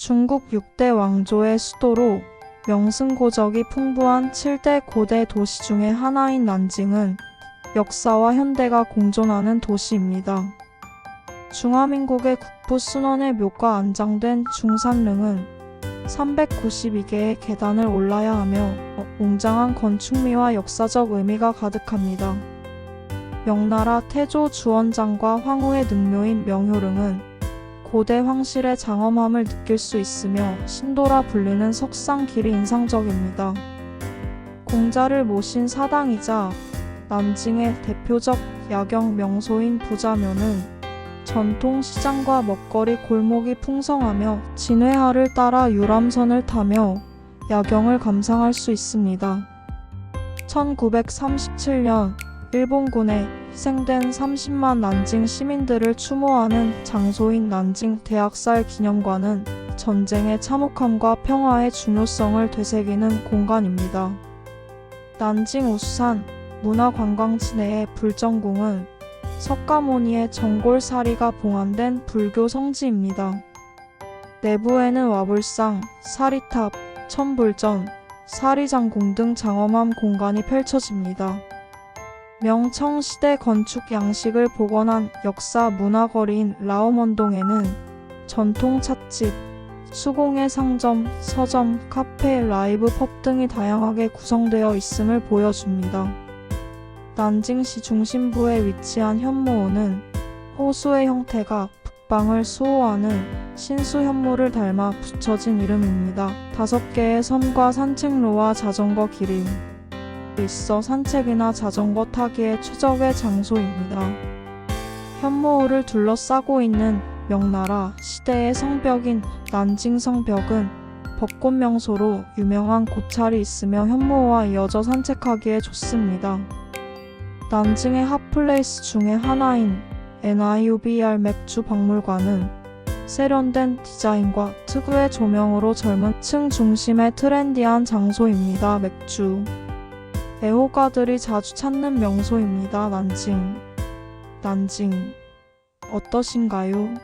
중국 6대 왕조의 수도로 명승고적이 풍부한 7대 고대 도시 중의 하나인 난징은 역사와 현대가 공존하는 도시입니다. 중화민국의 국부 순원의 묘가 안장된 중산릉은 392개의 계단을 올라야 하며 웅장한 건축미와 역사적 의미가 가득합니다. 명나라 태조 주원장과 황후의 능묘인 명효릉은 고대 황실의 장엄함을 느낄 수 있으며 신도라 불리는 석상 길이 인상적입니다. 공자를 모신 사당이자 난징의 대표적 야경 명소인 부자묘는 전통 시장과 먹거리 골목이 풍성하며 진회하를 따라 유람선을 타며 야경을 감상할 수 있습니다. 1937년 일본군에 희생된 30만 난징 시민들을 추모하는 장소인 난징 대학살 기념관은 전쟁의 참혹함과 평화의 중요성을 되새기는 공간입니다. 난징 우수산 문화관광지 내의 불정궁은 석가모니의 정골사리가 봉안된 불교 성지입니다. 내부에는 와불상, 사리탑, 천불전, 사리장궁 등 장엄한 공간이 펼쳐집니다. 명청시대 건축 양식을 복원한 역사 문화거리인 라오먼동에는 전통 찻집, 수공예 상점, 서점, 카페, 라이브 펍 등이 다양하게 구성되어 있음을 보여줍니다. 난징시 중심부에 위치한 현무호는 호수의 형태가 북방을 수호하는 신수 현무를 닮아 붙여진 이름입니다. 다섯 개의 섬과 산책로와 자전거 길이 있어 산책이나 자전거 타기에 최적의 장소입니다. 현무호를 둘러싸고 있는 명나라 시대의 성벽인 난징성벽은 벚꽃 명소로 유명한 고찰이 있으며 현무호와 이어져 산책하기에 좋습니다. 난징의 핫플레이스 중의 하나인 NIUBR 맥주 박물관은 세련된 디자인과 특유의 조명으로 젊은 층 중심의 트렌디한 장소입니다. 맥주. 애호가들이 자주 찾는 명소입니다. 난징. 난징. 어떠신가요?